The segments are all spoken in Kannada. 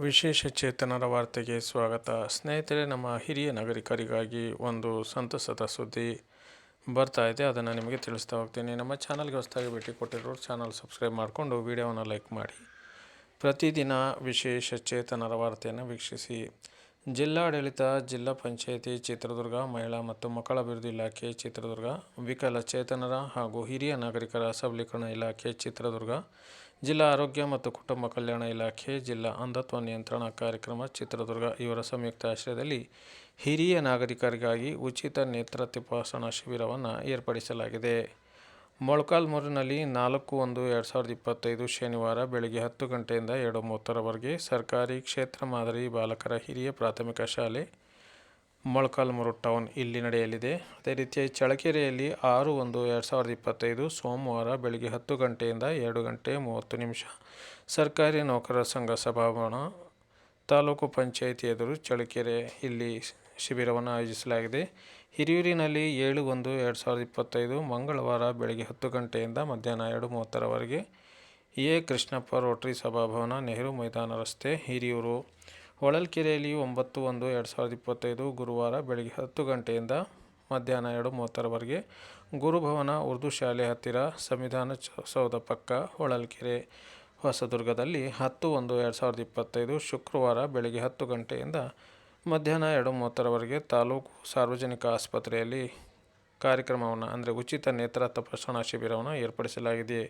ವಿಶೇಷ ಚೇತನರ ವಾರ್ತೆಗೆ ಸ್ವಾಗತ. ಸ್ನೇಹಿತರೆ, ನಮ್ಮ ಹಿರಿಯ ನಾಗರಿಕರಿಗಾಗಿ ಒಂದು ಸಂತಸದ ಸುದ್ದಿ ಬರ್ತಾ ಇದೆ. ಅದನ್ನು ನಿಮಗೆ ತಿಳಿಸ್ತಾ ಹೋಗ್ತೀನಿ. ನಮ್ಮ ಚಾನಲ್ಗೆ ಹೊಸದಾಗಿ ಭೇಟಿ ಕೊಟ್ಟಿರೋರು ಚಾನಲ್ ಸಬ್ಸ್ಕ್ರೈಬ್ ಮಾಡಿಕೊಂಡು ವಿಡಿಯೋವನ್ನು ಲೈಕ್ ಮಾಡಿ. ಪ್ರತಿದಿನ ವಿಶೇಷ ಚೇತನರ ವಾರ್ತೆಯನ್ನು ವೀಕ್ಷಿಸಿ. ಜಿಲ್ಲಾಡಳಿತ, ಜಿಲ್ಲಾ ಪಂಚಾಯಿತಿ, ಚಿತ್ರದುರ್ಗ, ಮಹಿಳಾ ಮತ್ತು ಮಕ್ಕಳ ಅಭಿವೃದ್ಧಿ ಇಲಾಖೆ, ಚಿತ್ರದುರ್ಗ ವಿಕಲಚೇತನರ ಹಾಗೂ ಹಿರಿಯ ನಾಗರಿಕರ ಸಬಲೀಕರಣ ಇಲಾಖೆ, ಚಿತ್ರದುರ್ಗ, ಜಿಲ್ಲಾ ಆರೋಗ್ಯ ಮತ್ತು ಕುಟುಂಬ ಕಲ್ಯಾಣ ಇಲಾಖೆ, ಜಿಲ್ಲಾ ಅಂಧತ್ವ ನಿಯಂತ್ರಣ ಕಾರ್ಯಕ್ರಮ, ಚಿತ್ರದುರ್ಗ, ಇವರ ಸಂಯುಕ್ತ ಆಶ್ರಯದಲ್ಲಿ ಹಿರಿಯ ನಾಗರಿಕರಿಗಾಗಿ ಉಚಿತ ನೇತ್ರ ತಪಾಸಣಾ ಶಿಬಿರವನ್ನು ಏರ್ಪಡಿಸಲಾಗಿದೆ. ಮೊಳಕಾಲ್ಮೂರಿನಲ್ಲಿ ನಾಲ್ಕು ಒಂದು ಎರಡು ಸಾವಿರದ ಇಪ್ಪತ್ತೈದು ಶನಿವಾರ ಬೆಳಗ್ಗೆ ಹತ್ತು ಗಂಟೆಯಿಂದ ಎರಡು ಮೂವತ್ತರವರೆಗೆ ಸರ್ಕಾರಿ ಕ್ಷೇತ್ರ ಮಾದರಿ ಬಾಲಕರ ಹಿರಿಯ ಪ್ರಾಥಮಿಕ ಶಾಲೆ ಮೊಳಕಾಲ್ಮೂರು ಟೌನ್ ಇಲ್ಲಿ ನಡೆಯಲಿದೆ. ಅದೇ ರೀತಿಯಾಗಿ ಚಳಕೆರೆಯಲ್ಲಿ ಆರು ಒಂದು ಎರಡು ಸಾವಿರದ ಇಪ್ಪತ್ತೈದು ಸೋಮವಾರ ಬೆಳಗ್ಗೆ ಹತ್ತು ಗಂಟೆಯಿಂದ ಎರಡು ಗಂಟೆ ಮೂವತ್ತು ನಿಮಿಷ ಸರ್ಕಾರಿ ನೌಕರರ ಸಂಘ ಸಭಾಭವನ ತಾಲೂಕು ಪಂಚಾಯಿತಿ ಎದುರು ಚಳಕೆರೆ ಇಲ್ಲಿ ಶಿಬಿರವನ್ನು ಆಯೋಜಿಸಲಾಗಿದೆ. ಹಿರಿಯೂರಿನಲ್ಲಿ ಏಳು ಒಂದು ಎರಡು ಸಾವಿರದ ಇಪ್ಪತ್ತೈದು ಮಂಗಳವಾರ ಬೆಳಗ್ಗೆ ಹತ್ತು ಗಂಟೆಯಿಂದ ಮಧ್ಯಾಹ್ನ ಎರಡು ಮೂವತ್ತರವರೆಗೆ ಎ. ಕೃಷ್ಣಪ್ಪ ರೋಟರಿ ಸಭಾಭವನ, ನೆಹರು ಮೈದಾನ ರಸ್ತೆ, ಹಿರಿಯೂರು. ಹೊಳಲ್ಕೆರೆಯಲ್ಲಿ ಒಂಬತ್ತು ಒಂದು ಎರಡು ಸಾವಿರದ ಇಪ್ಪತ್ತೈದು ಗುರುವಾರ ಬೆಳಗ್ಗೆ ಹತ್ತು ಗಂಟೆಯಿಂದ ಮಧ್ಯಾಹ್ನ ಎರಡು ಮೂವತ್ತರವರೆಗೆ ಗುರುಭವನ ಉರ್ದು ಶಾಲೆ ಹತ್ತಿರ ಸಂವಿಧಾನ ಸೌಧ ಪಕ್ಕ ಹೊಳಲ್ಕೆರೆ. ಹೊಸದುರ್ಗದಲ್ಲಿ ಹತ್ತು ಒಂದು ಎರಡು ಸಾವಿರದ ಇಪ್ಪತ್ತೈದು ಶುಕ್ರವಾರ ಬೆಳಗ್ಗೆ ಹತ್ತು ಗಂಟೆಯಿಂದ ಮಧ್ಯಾಹ್ನ ಎರಡು ಮೂವತ್ತರವರೆಗೆ ತಾಲೂಕು ಸಾರ್ವಜನಿಕ ಆಸ್ಪತ್ರೆಯಲ್ಲಿ ಕಾರ್ಯಕ್ರಮವನ್ನು, ಅಂದರೆ ಉಚಿತ ನೇತ್ರ ತಪಾಸಣಾ ಶಿಬಿರವನ್ನು ಏರ್ಪಡಿಸಲಾಗಿದೆ.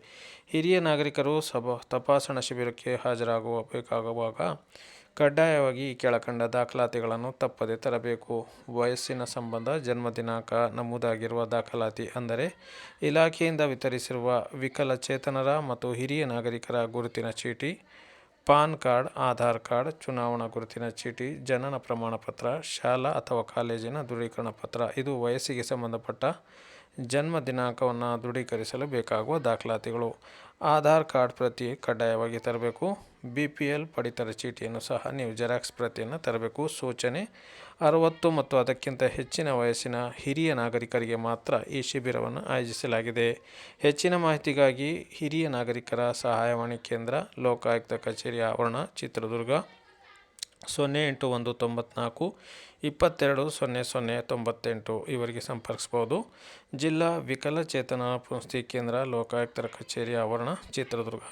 ಹಿರಿಯ ನಾಗರಿಕರು ಸಭಾ ತಪಾಸಣಾ ಶಿಬಿರಕ್ಕೆ ಹಾಜರಾಗುವ ಬೇಕಾಗುವಾಗ ಕಡ್ಡಾಯವಾಗಿ ಕೆಳಕಂಡ ದಾಖಲಾತಿಗಳನ್ನು ತಪ್ಪದೇ ತರಬೇಕು. ವಯಸ್ಸಿನ ಸಂಬಂಧ ಜನ್ಮ ದಿನಾಂಕ ನಮೂದಾಗಿರುವ ದಾಖಲಾತಿ ಅಂದರೆ ಇಲಾಖೆಯಿಂದ ವಿತರಿಸಿರುವ ವಿಕಲಚೇತನರ ಮತ್ತು ಹಿರಿಯ ನಾಗರಿಕರ ಗುರುತಿನ ಚೀಟಿ ಪಾನ್ ಕಾರ್ಡ್, ಆಧಾರ್ ಕಾರ್ಡ್, ಚುನಾವಣಾ ಗುರುತಿನ ಚೀಟಿ, ಜನನ ಪ್ರಮಾಣ ಪತ್ರ ಶಾಲಾ ಅಥವಾ ಕಾಲೇಜಿನ ದೃಢೀಕರಣ ಪತ್ರ. ಇದು ವಯಸ್ಸಿಗೆ ಸಂಬಂಧಪಟ್ಟ ಜನ್ಮ ದಿನಾಂಕವನ್ನು ದೃಢೀಕರಿಸಲು ಬೇಕಾಗುವ ದಾಖಲಾತಿಗಳು. ಆಧಾರ್ ಕಾರ್ಡ್ ಪ್ರತಿ ಕಡ್ಡಾಯವಾಗಿ ತರಬೇಕು. ಬಿ ಪಿ ಎಲ್ ಪಡಿತರ ಚೀಟಿಯನ್ನು ಸಹ ನೀವು ಜೆರಾಕ್ಸ್ ಪ್ರತಿಯನ್ನು ತರಬೇಕು. ಸೂಚನೆ, ಅರವತ್ತು ಮತ್ತು ಅದಕ್ಕಿಂತ ಹೆಚ್ಚಿನ ವಯಸ್ಸಿನ ಹಿರಿಯ ನಾಗರಿಕರಿಗೆ ಮಾತ್ರ ಈ ಶಿಬಿರವನ್ನು ಆಯೋಜಿಸಲಾಗಿದೆ. ಹೆಚ್ಚಿನ ಮಾಹಿತಿಗಾಗಿ ಹಿರಿಯ ನಾಗರಿಕರ ಸಹಾಯವಾಣಿ ಕೇಂದ್ರ, ಲೋಕಾಯುಕ್ತ ಕಚೇರಿ, ಆವರಣ, ಚಿತ್ರದುರ್ಗ. ಸೊನ್ನೆ ಎಂಟು ಒಂದು ತೊಂಬತ್ನಾಲ್ಕು, ಇಪ್ಪತ್ತೆರಡು ಸೊನ್ನೆ ಸೊನ್ನೆ ತೊಂಬತ್ತೆಂಟು ಇವರಿಗೆ ಸಂಪರ್ಕಿಸ್ಬೋದು. ಜಿಲ್ಲಾ ವಿಕಲಚೇತನ ಪುನಸ್ತಿ ಕೇಂದ್ರ ಲೋಕಾಯುಕ್ತರ ಕಚೇರಿ ಆವರಣ ಚಿತ್ರದುರ್ಗ.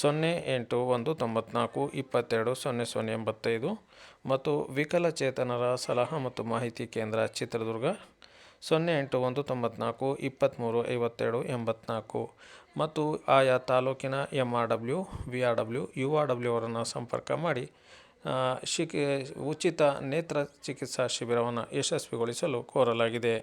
ಸೊನ್ನೆ ಎಂಟು ಒಂದು ತೊಂಬತ್ನಾಲ್ಕು, ಇಪ್ಪತ್ತೆರಡು ಸೊನ್ನೆ ಸೊನ್ನೆ ಎಂಬತ್ತೈದು ಮತ್ತು ವಿಕಲಚೇತನರ ಸಲಹಾ ಮತ್ತು ಮಾಹಿತಿ ಕೇಂದ್ರ ಚಿತ್ರದುರ್ಗ. ಸೊನ್ನೆ ಎಂಟು ಒಂದು ತೊಂಬತ್ನಾಲ್ಕು, ಇಪ್ಪತ್ತ್ಮೂರು ಐವತ್ತೆರಡು ಎಂಬತ್ನಾಲ್ಕು ಮತ್ತು ಆಯಾ ತಾಲೂಕಿನ M R W, V R W, U R W ಅವರನ್ನು ಸಂಪರ್ಕ ಮಾಡಿ. ಶಿಕ್ ಉಚಿತ ನೇತ್ರ ಚಿಕಿತ್ಸಾ ಶಿಬಿರವನ್ನು ಯಶಸ್ವಿಗೊಳಿಸಲು ಕೋರಲಾಗಿದೆ.